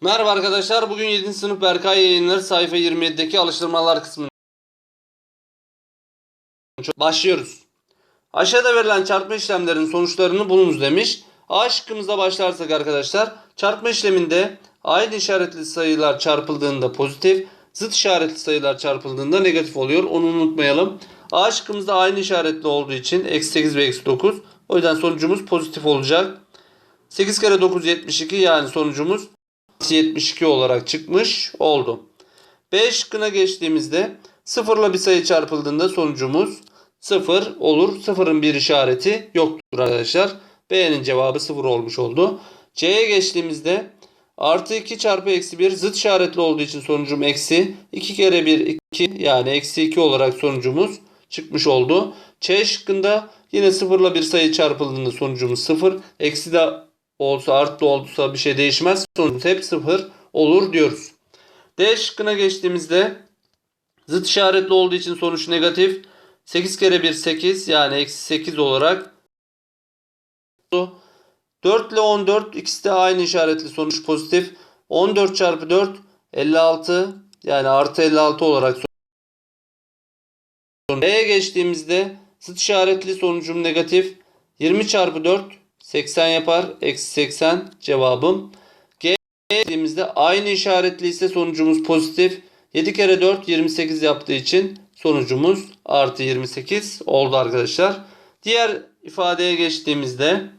Merhaba arkadaşlar. Bugün 7. sınıf Berkay yayınları sayfa 27'deki alıştırmalar kısmında başlıyoruz. Aşağıda verilen çarpma işlemlerinin sonuçlarını bulunuz demiş. A şıkkımızda başlarsak arkadaşlar çarpma işleminde aynı işaretli sayılar çarpıldığında pozitif, zıt işaretli sayılar çarpıldığında negatif oluyor. Onu unutmayalım. A şıkkımızda aynı işaretli olduğu için eksi 8 ve eksi 9. O yüzden sonucumuz pozitif olacak. 8 kere 9 72 yani sonucumuz 72 olarak çıkmış oldu. B şıkkına geçtiğimizde sıfırla bir sayı çarpıldığında sonucumuz 0 olur. Sıfırın bir işareti yoktur arkadaşlar. B'nin cevabı 0 olmuş oldu. C'ye geçtiğimizde artı 2 çarpı eksi 1 zıt işaretli olduğu için sonucum eksi. 2 kere 1 2 yani eksi 2 olarak sonucumuz çıkmış oldu. C şıkkında yine sıfırla bir sayı çarpıldığında sonucumuz 0. Eksi de olsa artı da olsa bir şey değişmez. Sonucumuz hep 0 olur diyoruz. D şıkkına geçtiğimizde zıt işaretli olduğu için sonuç negatif. 8 kere 1 8 yani eksi 8 olarak 4 ile 14 ikisi de aynı işaretli sonuç pozitif. 14 çarpı 4 56 yani artı 56 olarak sonuç. B'ye geçtiğimizde zıt işaretli sonucum negatif. 20 çarpı 4 80 yapar. Eksi 80 cevabım. G'ye geçtiğimizde aynı işaretli ise sonucumuz pozitif. 7 kere 4 28 yaptığı için sonucumuz artı 28 oldu arkadaşlar. Diğer ifadeye geçtiğimizde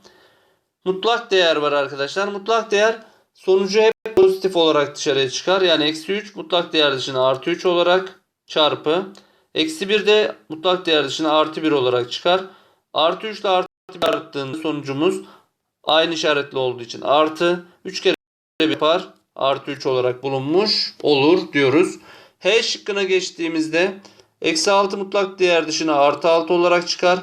mutlak değer var arkadaşlar. Mutlak değer sonucu hep pozitif olarak dışarıya çıkar. Yani eksi 3 mutlak değer dışına artı 3 olarak çarpı. Eksi 1 de mutlak değer dışına artı 1 olarak çıkar. Artı 3 ile artı 1 arttığında sonucumuz aynı işaretli olduğu için artı 3 kere 1 yapar. Artı 3 olarak bulunmuş olur diyoruz. H şıkkına geçtiğimizde eksi 6 mutlak değer dışına artı 6 olarak çıkar.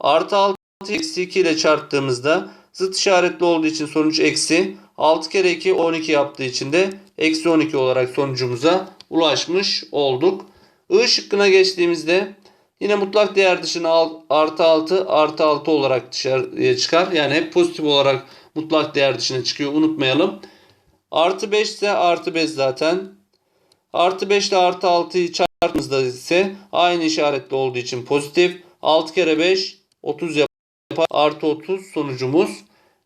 Artı 6 eksi 2 ile çarptığımızda zıt işaretli olduğu için sonuç eksi. 6 kere 2 12 yaptığı için de eksi 12 olarak sonucumuza ulaşmış olduk. I şıkkına geçtiğimizde yine mutlak değer dışına al- artı 6 artı 6 olarak dışarıya çıkar. Yani hep pozitif olarak mutlak değer dışına çıkıyor unutmayalım. Artı 5 ise artı 5 zaten. Artı 5 ile artı 6'yı çarptığımızda ise aynı işaretli olduğu için pozitif. 6 kere 5 30 yapar. Artı 30 sonucumuz.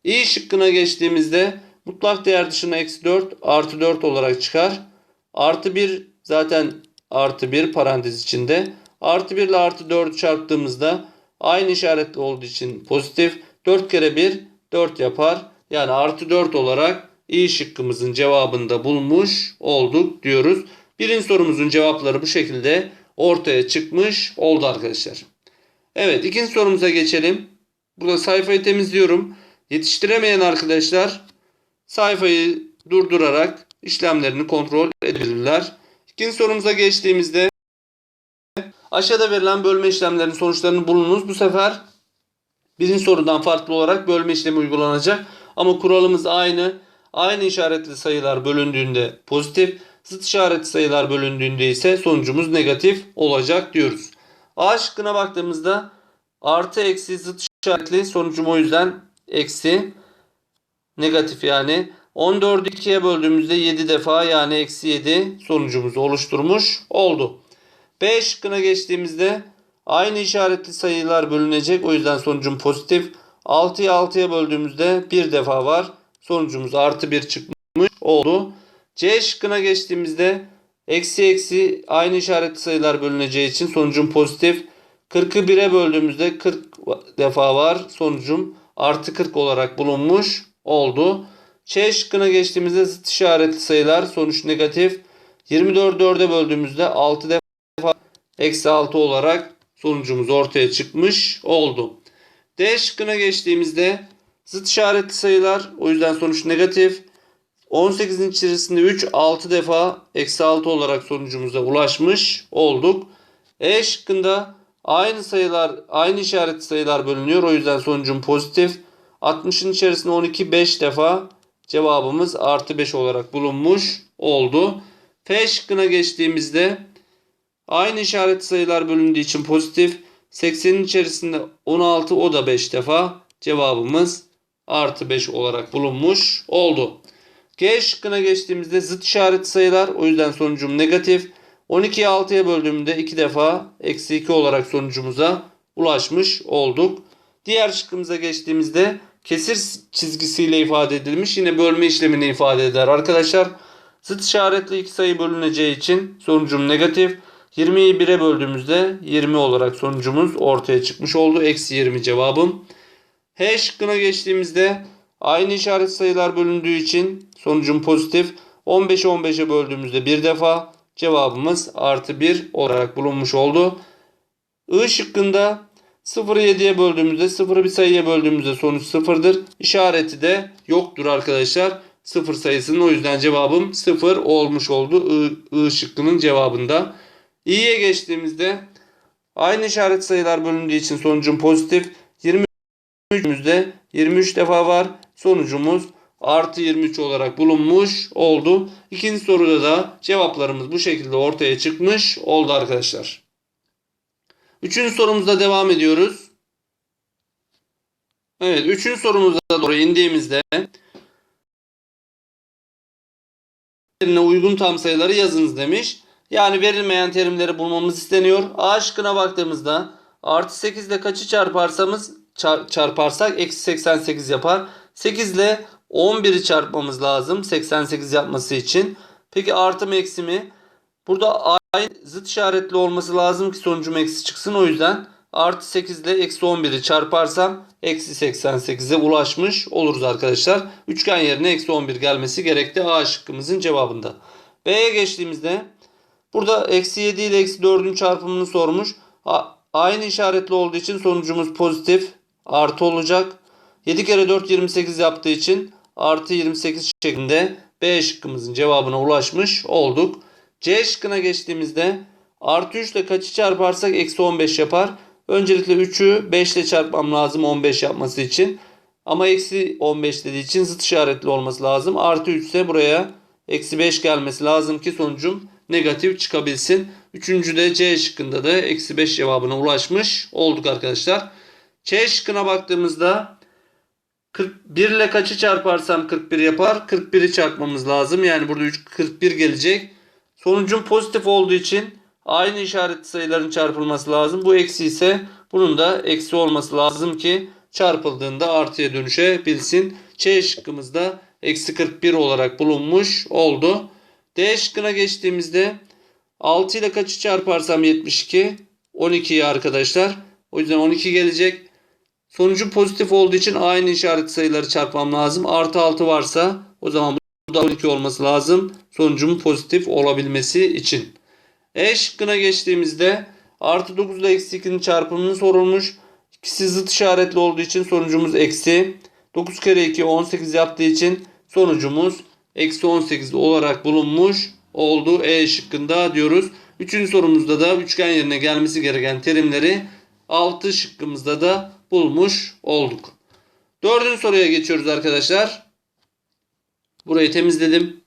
İ şıkkına geçtiğimizde mutlak değer dışına eksi 4 artı 4 olarak çıkar. Artı 1 zaten artı 1 parantez içinde. Artı 1 ile artı 4'ü çarptığımızda aynı işaretli olduğu için pozitif. 4 kere 1 4 yapar. Yani artı 4 olarak İ şıkkımızın cevabında bulmuş olduk diyoruz. Birinci sorumuzun cevapları bu şekilde ortaya çıkmış oldu arkadaşlar. Evet ikinci sorumuza geçelim. Burada sayfayı temizliyorum. Yetiştiremeyen arkadaşlar sayfayı durdurarak işlemlerini kontrol edebilirler. İkinci sorumuza geçtiğimizde aşağıda verilen bölme işlemlerinin sonuçlarını bulunuz. Bu sefer birinci sorudan farklı olarak bölme işlemi uygulanacak. Ama kuralımız aynı. Aynı işaretli sayılar bölündüğünde pozitif, zıt işaretli sayılar bölündüğünde ise sonucumuz negatif olacak diyoruz. A şıkkına baktığımızda artı eksi zıt işaretli sonucum o yüzden eksi negatif yani. 14'ü 2'ye böldüğümüzde 7 defa yani eksi 7 sonucumuzu oluşturmuş oldu. B şıkkına geçtiğimizde aynı işaretli sayılar bölünecek. O yüzden sonucum pozitif. 6'yı 6'ya böldüğümüzde bir defa var. Sonucumuz artı 1 çıkmış oldu. C şıkkına geçtiğimizde eksi eksi aynı işaretli sayılar bölüneceği için sonucum pozitif. 40'ı 1'e böldüğümüzde 40 defa var. Sonucum artı 40 olarak bulunmuş oldu. Ç şıkkına geçtiğimizde zıt işaretli sayılar sonuç negatif. 24'ü 4'e böldüğümüzde 6 defa eksi 6 olarak sonucumuz ortaya çıkmış oldu. D şıkkına geçtiğimizde zıt işaretli sayılar o yüzden sonuç negatif. 18'in içerisinde 3 6 defa eksi 6 olarak sonucumuza ulaşmış olduk. E şıkkında aynı sayılar aynı işaretli sayılar bölünüyor. O yüzden sonucum pozitif. 60'ın içerisinde 12 5 defa cevabımız artı 5 olarak bulunmuş oldu. F şıkkına geçtiğimizde aynı işaretli sayılar bölündüğü için pozitif. 80'in içerisinde 16 o da 5 defa cevabımız artı 5 olarak bulunmuş oldu. G şıkkına geçtiğimizde zıt işaret sayılar. O yüzden sonucum negatif. 12'yi 6'ya böldüğümde 2 defa eksi 2 olarak sonucumuza ulaşmış olduk. Diğer şıkkımıza geçtiğimizde kesir çizgisiyle ifade edilmiş. Yine bölme işlemini ifade eder. Arkadaşlar zıt işaretli iki sayı bölüneceği için sonucum negatif. 20'yi 1'e böldüğümüzde 20 olarak sonucumuz ortaya çıkmış oldu. Eksi 20 cevabım. H şıkkına geçtiğimizde aynı işaret sayılar bölündüğü için sonucum pozitif. 15'i 15'e böldüğümüzde bir defa cevabımız artı 1 olarak bulunmuş oldu. I şıkkında 0'ı 7'ye böldüğümüzde 0'ı bir sayıya böldüğümüzde sonuç 0'dır. İşareti de yoktur arkadaşlar. 0 sayısının o yüzden cevabım 0 olmuş oldu. I, I şıkkının cevabında. İ'ye geçtiğimizde aynı işaret sayılar bölündüğü için sonucum pozitif. 23'ümüzde 23 defa var. Sonucumuz artı 23 olarak bulunmuş oldu. İkinci soruda da cevaplarımız bu şekilde ortaya çıkmış oldu arkadaşlar. Üçüncü sorumuzda devam ediyoruz. Evet, üçüncü sorumuza doğru indiğimizde uygun tam sayıları yazınız demiş. Yani verilmeyen terimleri bulmamız isteniyor. A şıkkına baktığımızda artı 8 ile kaçı çarparsamız çar- çarparsak eksi 88 yapar. 8 ile 11'i çarpmamız lazım 88 yapması için. Peki artı mı eksi mi? Burada aynı zıt işaretli olması lazım ki sonucum eksi çıksın. O yüzden artı 8 ile eksi 11'i çarparsam eksi 88'e ulaşmış oluruz arkadaşlar. Üçgen yerine eksi 11 gelmesi gerekti A şıkkımızın cevabında. B'ye geçtiğimizde burada eksi 7 ile eksi 4'ün çarpımını sormuş. Aynı işaretli olduğu için sonucumuz pozitif artı olacak. 7 kere 4 28 yaptığı için artı 28 şeklinde B şıkkımızın cevabına ulaşmış olduk. C şıkkına geçtiğimizde artı 3 ile kaçı çarparsak eksi 15 yapar. Öncelikle 3'ü 5 ile çarpmam lazım 15 yapması için. Ama eksi 15 dediği için zıt işaretli olması lazım. Artı 3 ise buraya eksi 5 gelmesi lazım ki sonucum negatif çıkabilsin. Üçüncü de C şıkkında da eksi 5 cevabına ulaşmış olduk arkadaşlar. C şıkkına baktığımızda 41 ile kaçı çarparsam 41 yapar. 41'i çarpmamız lazım. Yani burada 3 41 gelecek. Sonucun pozitif olduğu için aynı işaretli sayıların çarpılması lazım. Bu eksi ise bunun da eksi olması lazım ki çarpıldığında artıya dönüşebilsin. C şıkkımızda eksi 41 olarak bulunmuş oldu. D şıkkına geçtiğimizde 6 ile kaçı çarparsam 72 12'yi arkadaşlar. O yüzden 12 gelecek. Sonucu pozitif olduğu için aynı işaret sayıları çarpmam lazım. Artı 6 varsa o zaman bu da 12 olması lazım. Sonucumun pozitif olabilmesi için. E şıkkına geçtiğimizde artı 9 ile eksi 2'nin çarpımını sorulmuş. İkisi zıt işaretli olduğu için sonucumuz eksi. 9 kere 2 18 yaptığı için sonucumuz eksi 18 olarak bulunmuş oldu. E şıkkında diyoruz. Üçüncü sorumuzda da üçgen yerine gelmesi gereken terimleri 6 şıkkımızda da bulmuş olduk. Dördüncü soruya geçiyoruz arkadaşlar. Burayı temizledim.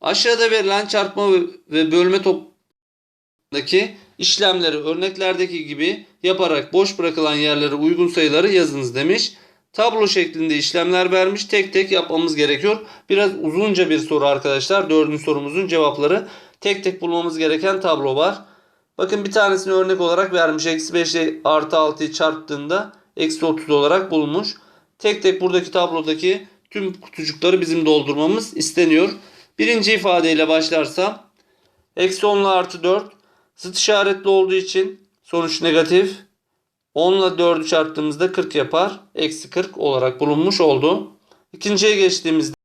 Aşağıda verilen çarpma ve bölme toplamındaki işlemleri örneklerdeki gibi yaparak boş bırakılan yerlere uygun sayıları yazınız demiş. Tablo şeklinde işlemler vermiş. Tek tek yapmamız gerekiyor. Biraz uzunca bir soru arkadaşlar. Dördüncü sorumuzun cevapları. Tek tek bulmamız gereken tablo var. Bakın bir tanesini örnek olarak vermiş. Eksi 5 ile artı 6'yı çarptığında eksi 30 olarak bulmuş. Tek tek buradaki tablodaki tüm kutucukları bizim doldurmamız isteniyor. Birinci ifadeyle başlarsam eksi 10 ile artı 4 zıt işaretli olduğu için sonuç negatif. 10 ile 4'ü çarptığımızda 40 yapar. Eksi 40 olarak bulunmuş oldu. İkinciye geçtiğimizde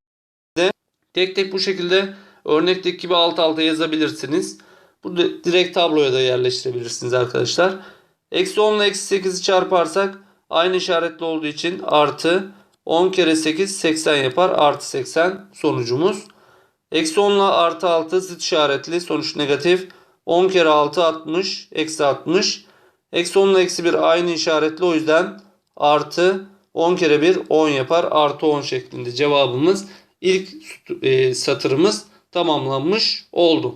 tek tek bu şekilde örnekteki gibi alt alta yazabilirsiniz. Bu direkt tabloya da yerleştirebilirsiniz arkadaşlar. Eksi 10 ile eksi 8'i çarparsak aynı işaretli olduğu için artı 10 kere 8 80 yapar. Artı 80 sonucumuz. Eksi 10 ile artı 6 zıt işaretli sonuç negatif. 10 kere 6 60 eksi 60. Eksi 10 ile eksi 1 aynı işaretli o yüzden artı 10 kere 1 10 yapar. Artı 10 şeklinde cevabımız ilk e, satırımız tamamlanmış oldu.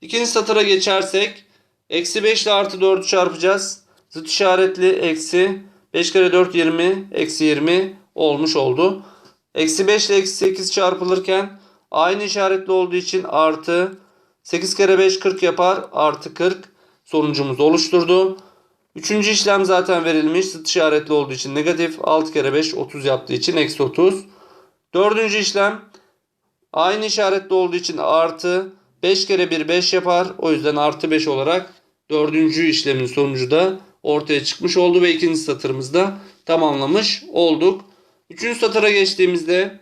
İkinci satıra geçersek eksi 5 ile artı 4'ü çarpacağız. Zıt işaretli eksi 5 kere 4 20 eksi 20 olmuş oldu. Eksi 5 ile eksi 8 çarpılırken aynı işaretli olduğu için artı 8 kere 5 40 yapar. Artı 40 sonucumuz oluşturdu. Üçüncü işlem zaten verilmiş. Zıt işaretli olduğu için negatif. 6 kere 5 30 yaptığı için eksi 30. Dördüncü işlem aynı işaretli olduğu için artı 5 kere 1 5 yapar. O yüzden artı 5 olarak dördüncü işlemin sonucu da ortaya çıkmış oldu ve ikinci satırımızda tamamlamış olduk. Üçüncü satıra geçtiğimizde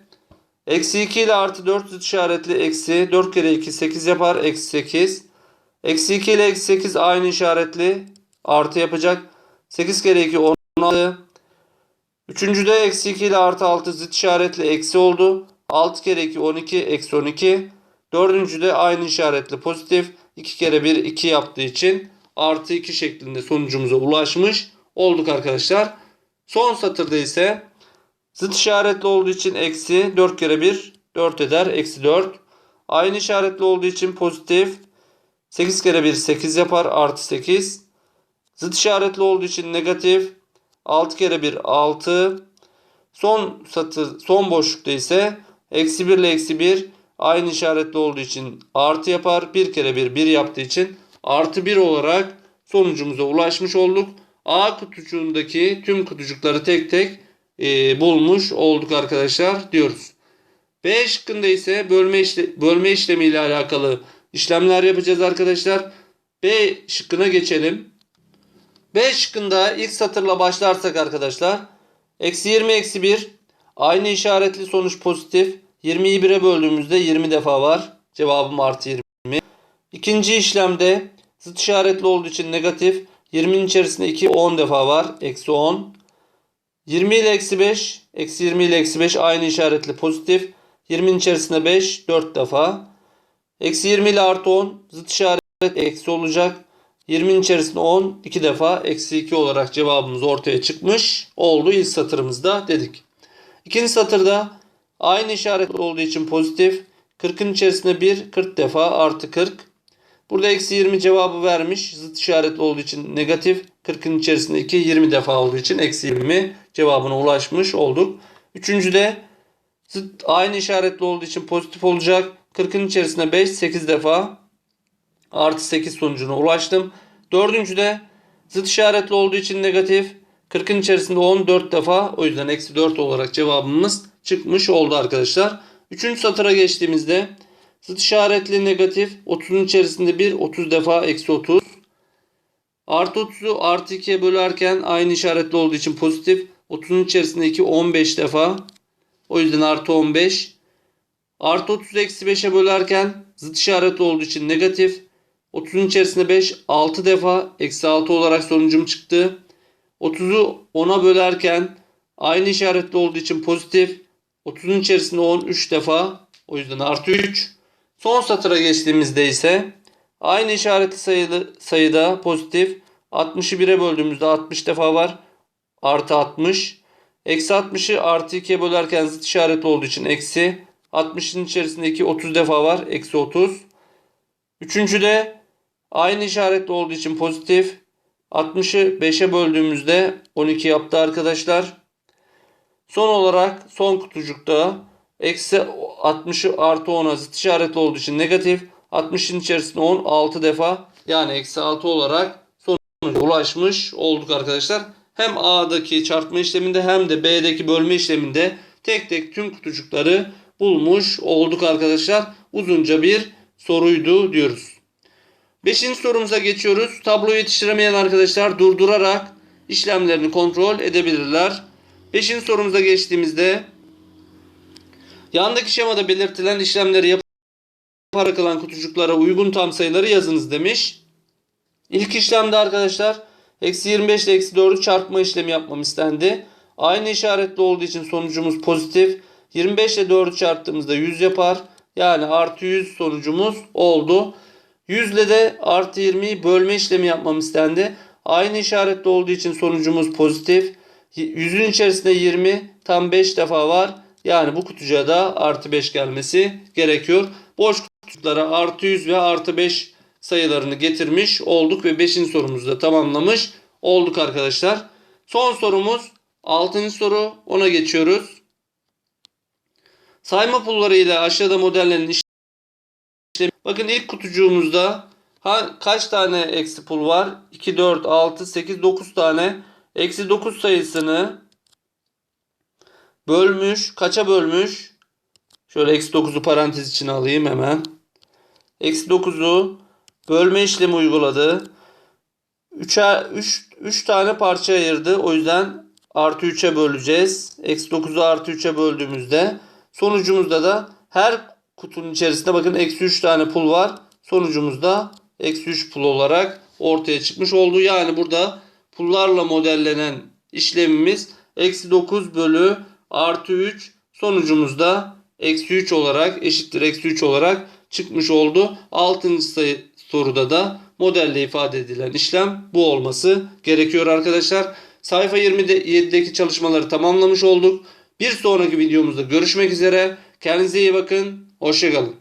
eksi 2 ile artı 4 zıt işaretli eksi 4 kere 2 8 yapar. Eksi 8. Eksi 2 ile eksi 8 aynı işaretli artı yapacak. 8 kere 2 16. Üçüncüde eksi 2 ile artı 6 zıt işaretli eksi oldu. 6 kere 2 12 eksi 12. Dördüncüde aynı işaretli pozitif. 2 kere 1 2 yaptığı için artı 2 şeklinde sonucumuza ulaşmış olduk arkadaşlar. Son satırda ise zıt işaretli olduğu için eksi 4 kere 1 4 eder. Eksi 4. Aynı işaretli olduğu için pozitif. 8 kere 1 8 yapar. Artı 8. Zıt işaretli olduğu için negatif. 6 kere 1 6. Son satır son boşlukta ise eksi 1 ile eksi 1 aynı işaretli olduğu için artı yapar. 1 kere 1 1 yaptığı için artı 1 olarak sonucumuza ulaşmış olduk. A kutucuğundaki tüm kutucukları tek tek e, bulmuş olduk arkadaşlar diyoruz. B şıkkında ise bölme, işle, bölme işlemi ile alakalı işlemler yapacağız arkadaşlar. B şıkkına geçelim. B şıkkında ilk satırla başlarsak arkadaşlar. Eksi 20 eksi 1 aynı işaretli sonuç pozitif. 20'yi 1'e böldüğümüzde 20 defa var. Cevabım artı 20. İkinci işlemde zıt işaretli olduğu için negatif. 20'nin içerisinde 2 10 defa var. Eksi 10. 20 ile eksi 5. Eksi 20 ile eksi 5 aynı işaretli pozitif. 20'nin içerisinde 5 4 defa. Eksi 20 ile artı 10 zıt işaret eksi olacak. 20'nin içerisinde 10 2 defa eksi 2 olarak cevabımız ortaya çıkmış oldu ilk satırımızda dedik. İkinci satırda aynı işaret olduğu için pozitif. 40'ın içerisinde 1 40 defa artı 40. Burada eksi 20 cevabı vermiş. Zıt işaretli olduğu için negatif. 40'ın içerisinde 2 20 defa olduğu için eksi 20 cevabına ulaşmış olduk. Üçüncüde zıt aynı işaretli olduğu için pozitif olacak. 40'ın içerisinde 5 8 defa artı 8 sonucuna ulaştım. Dördüncüde zıt işaretli olduğu için negatif. 40'ın içerisinde 14 defa o yüzden eksi 4 olarak cevabımız çıkmış oldu arkadaşlar. Üçüncü satıra geçtiğimizde zıt işaretli negatif 30'un içerisinde 1 30 defa eksi 30. Artı 30'u artı 2'ye bölerken aynı işaretli olduğu için pozitif. 30'un içerisinde 2 15 defa. O yüzden artı 15. Artı 30 eksi 5'e bölerken zıt işaretli olduğu için negatif. 30'un içerisinde 5 6 defa eksi 6 olarak sonucum çıktı. 30'u 10'a bölerken aynı işaretli olduğu için pozitif. 30'un içerisinde 10 3 defa. O yüzden artı 3. Son satıra geçtiğimizde ise aynı işaretli sayılı, sayıda pozitif. 60'ı 1'e böldüğümüzde 60 defa var. Artı 60. Eksi 60'ı artı 2'ye bölerken zıt işaretli olduğu için eksi. 60'ın içerisindeki 30 defa var. Eksi 30. Üçüncüde aynı işaretli olduğu için pozitif. 60'ı 5'e böldüğümüzde 12 yaptı arkadaşlar. Son olarak son kutucukta eksi 60'ı artı 10'a zıt işaretli olduğu için negatif. 60'ın içerisinde 10 6 defa yani eksi 6 olarak sonuca ulaşmış olduk arkadaşlar. Hem A'daki çarpma işleminde hem de B'deki bölme işleminde tek tek tüm kutucukları bulmuş olduk arkadaşlar. Uzunca bir soruydu diyoruz. Beşinci sorumuza geçiyoruz. Tablo yetiştiremeyen arkadaşlar durdurarak işlemlerini kontrol edebilirler. Beşinci sorumuza geçtiğimizde yandaki şemada belirtilen işlemleri yaparak kalan kutucuklara uygun tam sayıları yazınız demiş. İlk işlemde arkadaşlar eksi 25 ile eksi 4'ü çarpma işlemi yapmam istendi. Aynı işaretli olduğu için sonucumuz pozitif. 25 ile 4'ü çarptığımızda 100 yapar. Yani artı 100 sonucumuz oldu. 100 ile de artı 20'yi bölme işlemi yapmam istendi. Aynı işaretli olduğu için sonucumuz pozitif. 100'ün içerisinde 20 tam 5 defa var. Yani bu kutucuğa da artı 5 gelmesi gerekiyor. Boş kutucuklara artı 100 ve artı 5 sayılarını getirmiş olduk ve 5. sorumuzu da tamamlamış olduk arkadaşlar. Son sorumuz 6. soru ona geçiyoruz. Sayma pulları ile aşağıda modellenen işlemi. Bakın ilk kutucuğumuzda ha, kaç tane eksi pul var? 2, 4, 6, 8, 9 tane. Eksi 9 sayısını bölmüş. Kaça bölmüş? Şöyle eksi 9'u parantez içine alayım hemen. Eksi 9'u bölme işlemi uyguladı. 3'e 3, 3 tane parça ayırdı. O yüzden artı 3'e böleceğiz. Eksi 9'u artı 3'e böldüğümüzde sonucumuzda da her kutunun içerisinde bakın eksi 3 tane pul var. Sonucumuzda eksi 3 pul olarak ortaya çıkmış oldu. Yani burada pullarla modellenen işlemimiz eksi 9 bölü artı 3 sonucumuzda eksi 3 olarak eşittir eksi 3 olarak çıkmış oldu. 6. sayı soruda da modelle ifade edilen işlem bu olması gerekiyor arkadaşlar. Sayfa 27'deki çalışmaları tamamlamış olduk. Bir sonraki videomuzda görüşmek üzere. Kendinize iyi bakın. Hoşçakalın.